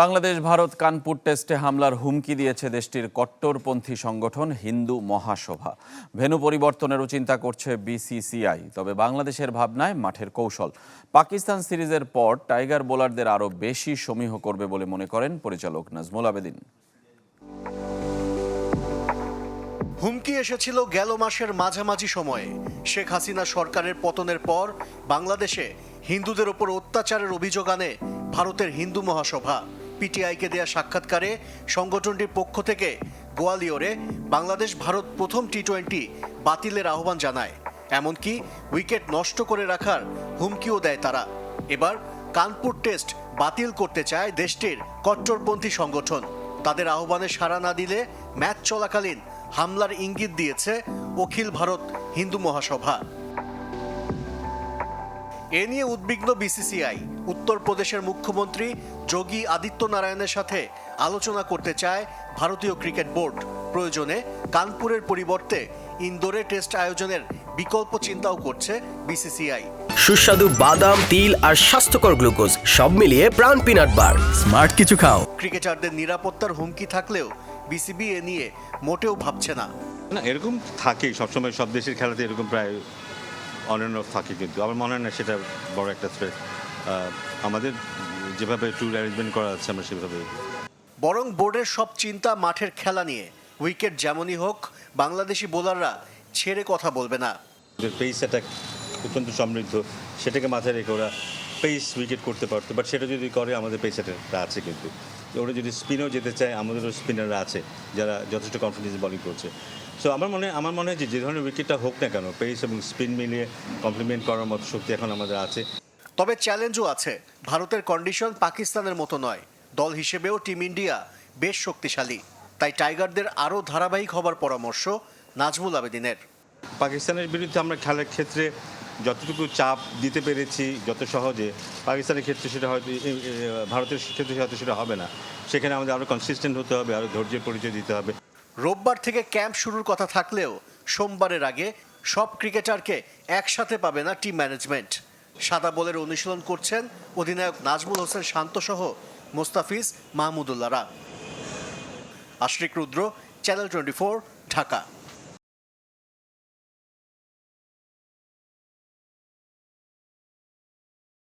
বাংলাদেশ, ভারত কানপুর টেস্টে হামলার হুমকি দিয়েছে দেশটির কট্টরপন্থী সংগঠন হিন্দু মহাসভা। ভেনু পরিবর্তনেরও চিন্তা করছে বিসিসিআই, তবে বাংলাদেশের ভাবনায় মাঠের কৌশল। পাকিস্তান সিরিজের পর টাইগার বোলারদের আরও বেশি সমীহ করবে বলে মনে করেন পরিচালক নাজমুল আবেদিন। হুমকি এসেছিল গেল মাসের মাঝামাঝি সময়ে। শেখ হাসিনা সরকারের পতনের পর বাংলাদেশে হিন্দুদের ওপর অত্যাচারের অভিযোগ আনে ভারতের হিন্দু মহাসভা। পিটিআইকে দেয়া সাক্ষাৎকারে সংগঠনটির পক্ষ থেকে গোয়ালিয়রে বাংলাদেশ ভারত প্রথম টি টোয়েন্টি বাতিলের আহ্বান জানায়। এমনকি উইকেট নষ্ট করে রাখার হুমকিও দেয় তারা। এবার কানপুর টেস্ট বাতিল করতে চায় দেশটির কট্টরপন্থী সংগঠন। তাদের আহ্বানে সাড়া না দিলে ম্যাচ চলাকালীন হামলার ইঙ্গিত দিয়েছে অখিল ভারত হিন্দু মহাসভা। এ নিয়ে উদ্বিগ্ন বিসিসিআই। উত্তরপ্রদেশের মুখ্যমন্ত্রী যোগী আদিত্য নারায়ণের সাথে আলোচনা করতে চায় ভারতীয় ক্রিকেট বোর্ড। প্রয়োজনে কানপুরের পরিবর্তে ইন্দোরে টেস্ট আয়োজনের বিকল্প চিন্তাও করছে বিসিসিআই। সুস্বাদু বাদাম তিল আর স্বাস্থ্যকর গ্লুকোজ সব মিলিয়ে প্রাণ পিনাট বার। স্মার্ট কিছু খাও। ক্রিকেটারদের নিরাপত্তার হুমকি থাকলেও বিসিবি এ নিয়ে মোটেও ভাবছে না। না এরকম থাকেই সবসময় সব দেশের খেলাতে এরকম প্রায় অনন্য থাকে কিন্তু। আমার মনে হয় না সেটা বড় একটা থ্রেট আমাদের যেভাবে ট্যুর অ্যারেঞ্জমেন্ট করা আছে আমরা সেভাবে বরং বোর্ডের সব চিন্তা মাঠের খেলা নিয়ে। উইকেট যেমনই হোক বাংলাদেশি বোলাররা ছেড়ে কথা বলবে না। পেস অ্যাটাক অত্যন্ত সমৃদ্ধ। সেটাকে মাথায় রেখে ওরা পেস উইকেট করতে পারতো। বাট সেটা যদি করে আমাদের পেস অ্যাটাকটা আছে কিন্তু। ওরা যদি স্পিনও যেতে চায় আমাদেরও স্পিনাররা আছে যারা যথেষ্ট কনফিডেন্স বোলিং করছে। সো আমার মনে আমার মনে হয় যে যে ধরনের উইকেটটা হোক না কেন পেস এবং স্পিন মিলিয়ে কমপ্লিমেন্ট করার মতো শক্তি এখন আমাদের আছে। তবে চ্যালেঞ্জও আছে। ভারতের কন্ডিশন পাকিস্তানের মতো নয়। দল হিসেবেও টিম ইন্ডিয়া বেশ শক্তিশালী। তাই টাইগারদের আরও ধারাবাহিক হবার পরামর্শ নাজমুল আবেদিনের। পাকিস্তানের বিরুদ্ধে আমরা খেলার ক্ষেত্রে যতটুকু চাপ দিতে পেরেছি, যত সহজে, পাকিস্তানের ক্ষেত্রে সেটা হয়তো ভারতের ক্ষেত্রে হয়তো সেটা হবে না। সেখানে আমাদের আরও কনসিস্টেন্ট হতে হবে আরও ধৈর্যের পরিচয় দিতে হবে। রোববার থেকে ক্যাম্প শুরুর কথা থাকলেও সোমবারের আগে সব ক্রিকেটারকে একসাথে পাবে না টিম ম্যানেজমেন্ট সাদা বলের অনুশীলন করছেন অধিনায়ক নাজমুল হোসেন শান্তসহ Mustafiz মাহমুদুল্লাহরা। Ashrik Rudra, channel twenty Dhaka.